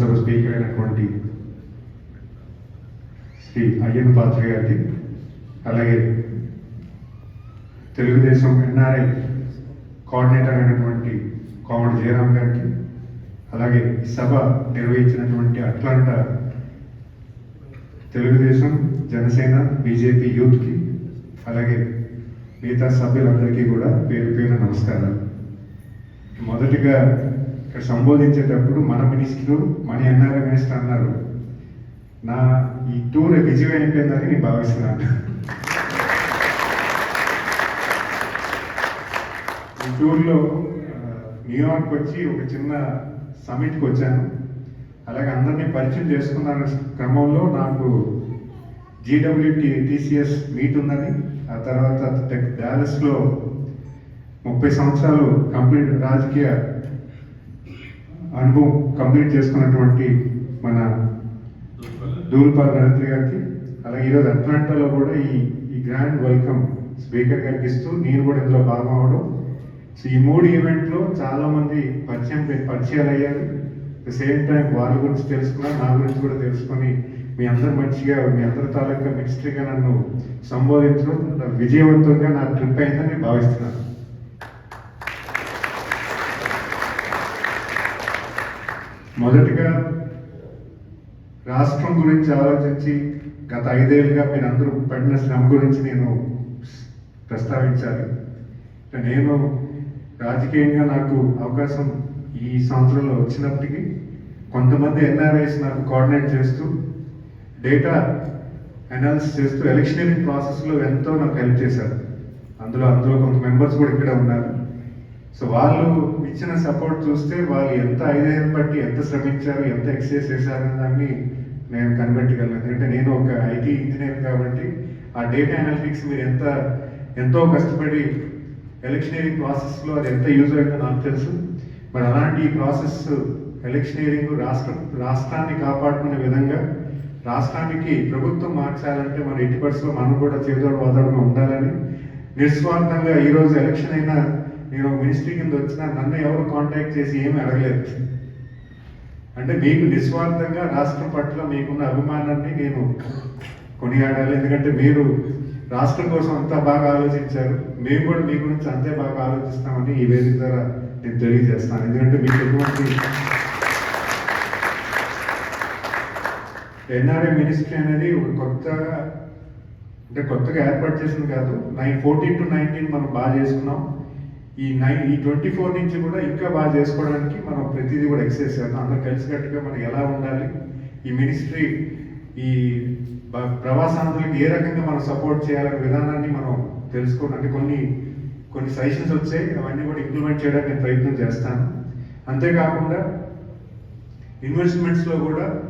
శాసనసభ స్పీకర్ అయినటువంటి శ్రీ అయ్యన్ పాత్ర గారికి అలాగే తెలుగుదేశం ఎన్ఆర్ఐ కోఆర్డినేటర్ అయినటువంటి కోమటి జయరాం గారికి అలాగే ఈ సభ నిర్వహించినటువంటి అట్లాంటా తెలుగుదేశం జనసేన బీజేపీ యూత్కి అలాగే మిగతా సభ్యులందరికీ కూడా పేరు పేరు నమస్కారాలు. మొదటిగా ఇక్కడ సంబోధించేటప్పుడు మన మినిస్టర్ మన ఎన్ఆర్ఐ మినిస్టర్ అన్నారు నా ఈ టూర్ విజయం అయిపోయిందని నేను భావిస్తున్నాను. ఈ టూర్లో న్యూయార్క్ వచ్చి ఒక చిన్న సమిట్కి వచ్చాను. అలాగే అందరినీ పరిచయం చేసుకున్న క్రమంలో నాకు జీడబ్ల్యూటీ టీసీఎస్ మీట్ ఉందని ఆ తర్వాత టెక్ డాలస్లో ముప్పై సంవత్సరాలు కంప్లీట్ రాజకీయ అనుభవం కంప్లీట్ చేసుకున్నటువంటి మన దూల్పాల్ నరేంద్ర గారికి అలాగే ఈరోజు అట్లాంటాలో కూడా ఈ ఈ గ్రాండ్ వెల్కమ్ స్పీకర్ గారికి ఇస్తూ నేను కూడా ఇందులో భాగం అవడం సో ఈ మూడు ఈవెంట్లో చాలామంది పరిచయం పరిచయాలు అయ్యారు. ద సేమ్ టైం వాళ్ళ గురించి తెలుసుకున్నా నా గురించి కూడా తెలుసుకొని మీ అందరు మంచిగా మీ అందరి తాలూకా మినిస్ట్రీగా నన్ను సంబోధించడం విజయవంతంగా నా ట్రిప్ అయిందని నేను భావిస్తున్నాను. మొదటిగా రాష్ట్రం గురించి ఆలోచించి గత ఐదేళ్ళుగా మీరు అందరూ పడిన శ్రమ గురించి నేను ప్రస్తావించాలి. నేను రాజకీయంగా నాకు అవకాశం ఈ సంవత్సరంలో వచ్చినప్పటికీ కొంతమంది ఎన్ఆర్ఐస్ నాకు కోఆర్డినేట్ చేస్తూ డేటా అనాలిసిస్ చేస్తూ ఎలక్షనరీ ప్రాసెస్లో ఎంతో నాకు హెల్ప్ చేశారు. అందులో అందులో కొంత మెంబర్స్ కూడా ఇక్కడే ఉన్నారు. సో వాళ్ళు ఇచ్చిన సపోర్ట్ చూస్తే వాళ్ళు ఎంత ఐదేళ్ళు బట్టి ఎంత శ్రమించారు ఎంత ఎక్సర్సైజ్ చేశారనే దాన్ని నేను కనిపెట్టగలను. ఎందుకంటే నేను ఒక ఐటీ ఇంజనీర్ కాబట్టి ఆ డేటా అనలిటిక్స్ మీరు ఎంత ఎంతో కష్టపడి ఎలక్షనీరింగ్ ప్రాసెస్లో అది ఎంత యూజ్ అయిందో నాకు తెలుసు. మరి అలాంటి ప్రాసెస్ ఎలక్షనీరింగ్ రాష్ట్ర రాష్ట్రాన్ని కాపాడుకునే విధంగా రాష్ట్రానికి ప్రభుత్వం మార్చాలంటే మన ఇటు పరిస్థితుల్లో మనం కూడా చేదోడు వాదోడుగా ఉండాలని నిస్వార్థంగా ఈరోజు ఎలక్షన్ అయినా నేను మినిస్ట్రీ కింద వచ్చినా నన్ను ఎవరు కాంటాక్ట్ చేసి ఏమీ అడగలేదు. అంటే మీకు నిస్వార్థంగా రాష్ట్రం పట్ల మీకున్న అభిమానాన్ని నేను కొనియాడాలి. ఎందుకంటే మీరు రాష్ట్రం కోసం అంతా బాగా ఆలోచించారు. మేము కూడా మీ గురించి అంతే బాగా ఆలోచిస్తామని ఈ వేదిక ద్వారా నేను తెలియజేస్తాను. ఎందుకంటే మీకు ఎటువంటి ఎన్ఆర్ఐ మినిస్ట్రీ అనేది ఒక కొత్తగా అంటే కొత్తగా ఏర్పాటు చేసింది కాదు. నైన్ ఫోర్టీన్ టు నైన్టీన్ మనం బాగా చేసుకున్నాం. ఈ నైన్ ఈ ట్వంటీ ఫోర్ నుంచి కూడా ఇంకా బాగా చేసుకోవడానికి మనం ప్రతిదీ కూడా ఎక్సైజ్ చేస్తాం అందరూ కలిసికట్టుగా మనం ఎలా ఉండాలి? ఈ మినిస్ట్రీ ఈ బ- ప్రవాసాంధ్రులకు ఏ రకంగా మనం సపోర్ట్ చేయాలనే విధానాన్ని మనం తెలుసుకోవడం అంటే కొన్ని కొన్ని సజెషన్స్ వచ్చాయి. అవన్నీ కూడా ఇంప్లిమెంట్ చేయడానికి నేను ప్రయత్నం చేస్తాను. అంతేకాకుండా ఇన్వెస్ట్మెంట్స్లో కూడా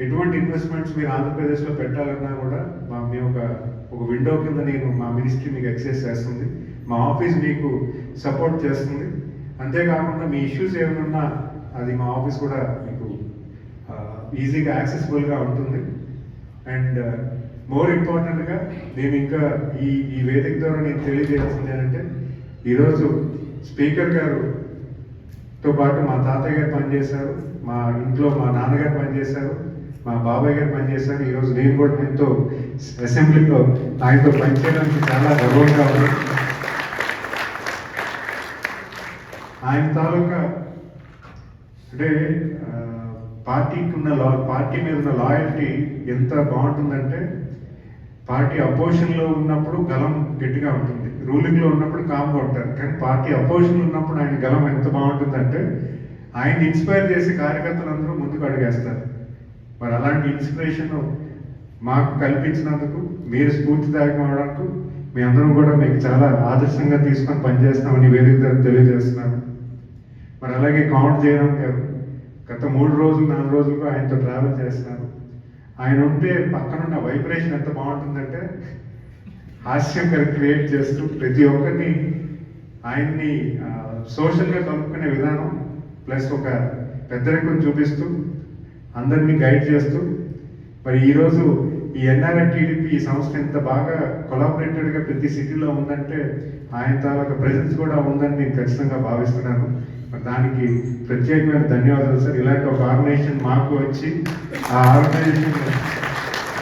ఎటువంటి ఇన్వెస్ట్మెంట్స్ మీరు ఆంధ్రప్రదేశ్లో పెట్టాలన్నా కూడా మా మేము ఒక ఒక విండో కింద నేను మా మినిస్ట్రీ మీకు ఎక్సైజ్ చేస్తుంది. మా ఆఫీస్ మీకు సపోర్ట్ చేస్తుంది. అంతేకాకుండా మీ ఇష్యూస్ ఏమైనా అది మా ఆఫీస్ కూడా మీకు ఈజీగా యాక్సెసిబుల్గా ఉంటుంది. అండ్ మోర్ ఇంపార్టెంట్గా నేను ఇంకా ఈ ఈ వేదిక ద్వారా నేను తెలియజేయాల్సింది ఏంటంటే ఈరోజు స్పీకర్ గారు తో పాటు మా తాతయ్య గారు పనిచేశారు మా ఇంట్లో మా నాన్నగారు పనిచేశారు మా బాబాయ్ గారు పనిచేశారు. ఈరోజు నేను కూడా ఎంతో అసెంబ్లీలో ఆయనతో పనిచేయడానికి చాలా గర్వంగా ఉంది ఆయన తాలూకా అంటే పార్టీకి ఉన్న లా పార్టీ మీద ఉన్న లాయల్టీ ఎంత బాగుంటుందంటే పార్టీ అపోజిషన్లో ఉన్నప్పుడు గలం గట్టిగా ఉంటుంది. రూలింగ్లో ఉన్నప్పుడు కామ్గా ఉంటారు. కానీ పార్టీ అపోజిషన్లో ఉన్నప్పుడు ఆయన గలం ఎంత బాగుంటుందంటే ఆయన ఇన్స్పైర్ చేసే కార్యకర్తలందరూ ముందుకు అడిగేస్తారు. మరి అలాంటి ఇన్స్పిరేషన్ మాకు కల్పించినందుకు మీరు స్ఫూర్తిదాయకం అవడానికి మేమందరం అందరం కూడా మీకు చాలా ఆదర్శంగా తీసుకొని పనిచేస్తామని వేదిక తెలియజేస్తున్నాను. మరి అలాగే కౌంట్ చేయడం గారు గత మూడు రోజులు నాలుగు రోజులుగా ఆయనతో ట్రావెల్ చేస్తున్నాను. ఆయన ఉంటే పక్కనున్న వైబ్రేషన్ ఎంత బాగుంటుందంటే హాస్యం క్రియేట్ చేస్తూ ప్రతి ఒక్కరిని ఆయన్ని సోషల్గా కలుపుకునే విధానం ప్లస్ ఒక పెద్దరికం చూపిస్తూ అందరినీ గైడ్ చేస్తూ మరి ఈరోజు ఈ ఎన్ఆర్ఐ టీడీపీ ఈ సంస్థ ఎంత బాగా కొలాబరేటెడ్గా ప్రతి సిటీలో ఉందంటే ఆయన తాలూకా ప్రెజెన్స్ కూడా ఉందని నేను ఖచ్చితంగా భావిస్తున్నాను. దానికి ప్రత్యేకమైన ధన్యవాదాలు సార్. ఇలాంటి ఒక ఆర్గనైజేషన్ మాకు వచ్చి ఆ ఆర్గనైజేషన్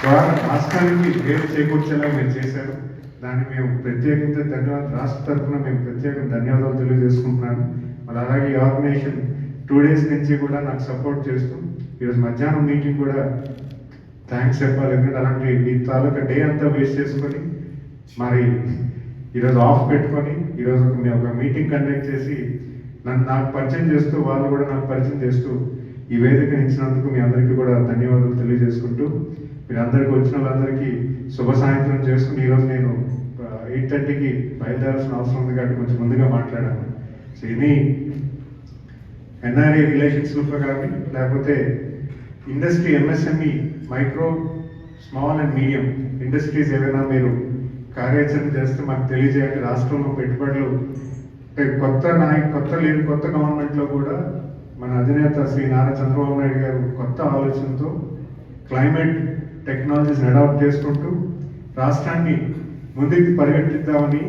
ద్వారా రాష్ట్రానికి పేరు చేకూర్చేలా మీరు చేశారు. దాన్ని మేము ప్రత్యేకంగా ధన్యవాదాలు. రాష్ట్ర తరఫున మేము ప్రత్యేకంగా ధన్యవాదాలు తెలియజేసుకుంటున్నాను. మరి అలాగే ఈ ఆర్గనైజేషన్ టూ డేస్ నుంచి కూడా నాకు సపోర్ట్ చేస్తూ ఈరోజు మధ్యాహ్నం మీటింగ్ కూడా థ్యాంక్స్ చెప్పాలి ఎందుకంటే అలాంటి మీ తాలూకా డే అంతా వేస్ట్ చేసుకొని మరి ఈరోజు ఆఫ్ పెట్టుకొని ఈరోజు మేము ఒక మీటింగ్ కండక్ట్ చేసి నన్ను నాకు పరిచయం చేస్తూ వాళ్ళు కూడా నాకు పరిచయం చేస్తూ ఈ వేదిక ఇచ్చినందుకు మీ అందరికీ కూడా ధన్యవాదాలు తెలియజేసుకుంటూ మీరందరికీ వచ్చిన వాళ్ళందరికీ శుభ సాయంత్రం చేసుకుని ఈరోజు నేను ఎయిట్ థర్టీకి బయలుదేరాల్సిన అవసరం ఉంది కాబట్టి కొంచెం ముందుగా మాట్లాడాను సో ఇది ఎన్ఆర్ఏ రిలేషన్షిప్ కానీ లేకపోతే industry MSME micro small and medium industries ఏవైనా మీరు కార్యాచరణ చేస్తే మాకు తెలియజేయండి. రాష్ట్రంలో పెట్టుబడులు కొత్త నాయక కొత్త లేని కొత్త గవర్నమెంట్లో కూడా మన అధినేత శ్రీ నారా చంద్రబాబు నాయుడు గారు కొత్త ఆలోచనతో క్లైమేట్ టెక్నాలజీస్ అడాప్ట్ చేసుకుంటూ రాష్ట్రాన్ని ముందుకు పరిగెట్టిద్దామని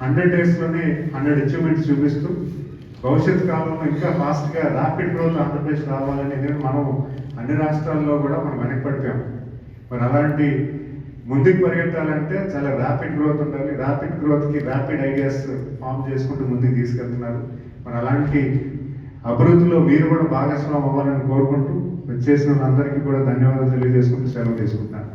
హండ్రెడ్ డేస్లోనే హండ్రెడ్ అచీవ్మెంట్స్ చూపిస్తూ భవిష్యత్ కాలంలో ఇంకా ఫాస్ట్గా ర్యాపిడ్ గ్రోత్ ఆంధ్రప్రదేశ్ రావాలని మనం అన్ని రాష్ట్రాల్లో కూడా మనం వెనకపడిపోయాం మరి అలాంటి ముందుకు పరిగెత్తాలంటే చాలా ర్యాపిడ్ గ్రోత్ ఉండాలి. ర్యాపిడ్ గ్రోత్కి ర్యాపిడ్ ఐడియాస్ ఫామ్ చేసుకుంటూ ముందుకు తీసుకెళ్తున్నారు. మరి అలాంటి అభివృద్ధిలో మీరు కూడా భాగస్వామ్యం అవ్వాలని కోరుకుంటూ వచ్చేసిన వాళ్ళందరికీ కూడా ధన్యవాదాలు తెలియజేసుకుంటూ సెలవు తీసుకుంటాను